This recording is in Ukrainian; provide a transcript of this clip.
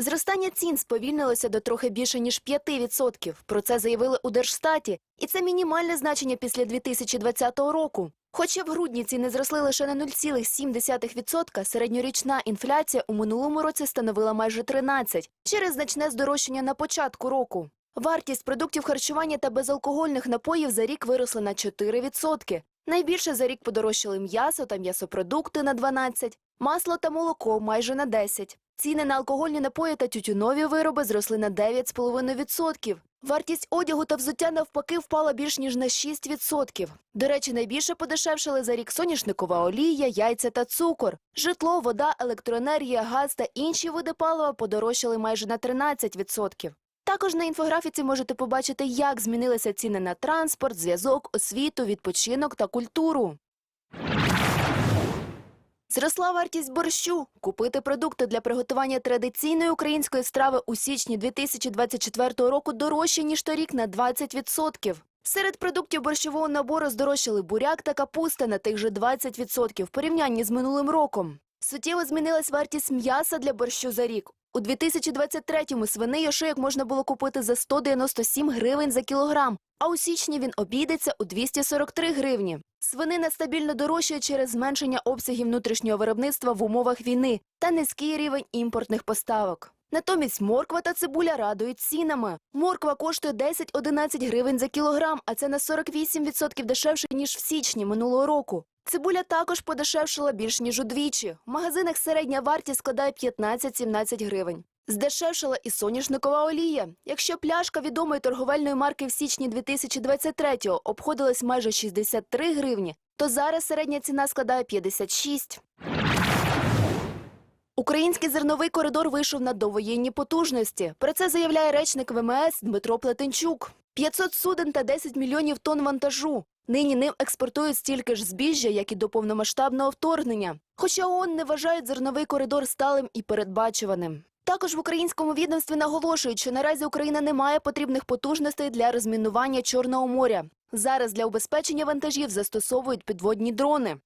Зростання цін сповільнилося до трохи більше ніж 5%. Про це заявили у Держстаті, і це мінімальне значення після 2020 року. Хоча в грудні ціни зросли лише на 0,7%, середньорічна інфляція у минулому році становила майже 13% через значне здорожчання на початку року. Вартість продуктів харчування та безалкогольних напоїв за рік виросла на 4%. Найбільше за рік подорожчали м'ясо та м'ясопродукти на 12%, масло та молоко майже на 10%. Ціни на алкогольні напої та тютюнові вироби зросли на 9,5%. Вартість одягу та взуття навпаки впала більш ніж на 6%. До речі, найбільше подешевшили за рік соняшникова олія, яйця та цукор. Житло, вода, електроенергія, газ та інші види палива подорожчали майже на 13%. Також на інфографіці можете побачити, як змінилися ціни на транспорт, зв'язок, освіту, відпочинок та культуру. Зросла вартість борщу. Купити продукти для приготування традиційної української страви у січні 2024 року дорожче, ніж торік на 20%. Серед продуктів борщового набору здорожчали буряк та капуста на тих же 20% в порівнянні з минулим роком. Суттєво змінилась вартість м'яса для борщу за рік. У 2023-му свиний ошийок можна було купити за 197 гривень за кілограм, а у січні він обійдеться у 243 гривні. Свинина стабільно дорожчає через зменшення обсягів внутрішнього виробництва в умовах війни та низький рівень імпортних поставок. Натомість морква та цибуля радують цінами. Морква коштує 10-11 гривень за кілограм, а це на 48% дешевше, ніж в січні минулого року. Цибуля також подешевшила більш ніж удвічі. В магазинах середня вартість складає 15-17 гривень. Здешевшила і соняшникова олія. Якщо пляшка відомої торговельної марки в січні 2023-го обходилась майже 63 гривні, то зараз середня ціна складає 56. Український зерновий коридор вийшов на довоєнні потужності. Про це заявляє речник ВМС Дмитро Плетенчук. 500 суден та 10 мільйонів тонн вантажу. Нині ним експортують стільки ж збіжжя, як і до повномасштабного вторгнення. Хоча ООН не вважають зерновий коридор сталим і передбачуваним. Також в українському відомстві наголошують, що наразі Україна не має потрібних потужностей для розмінування Чорного моря. Зараз для убезпечення вантажів застосовують підводні дрони.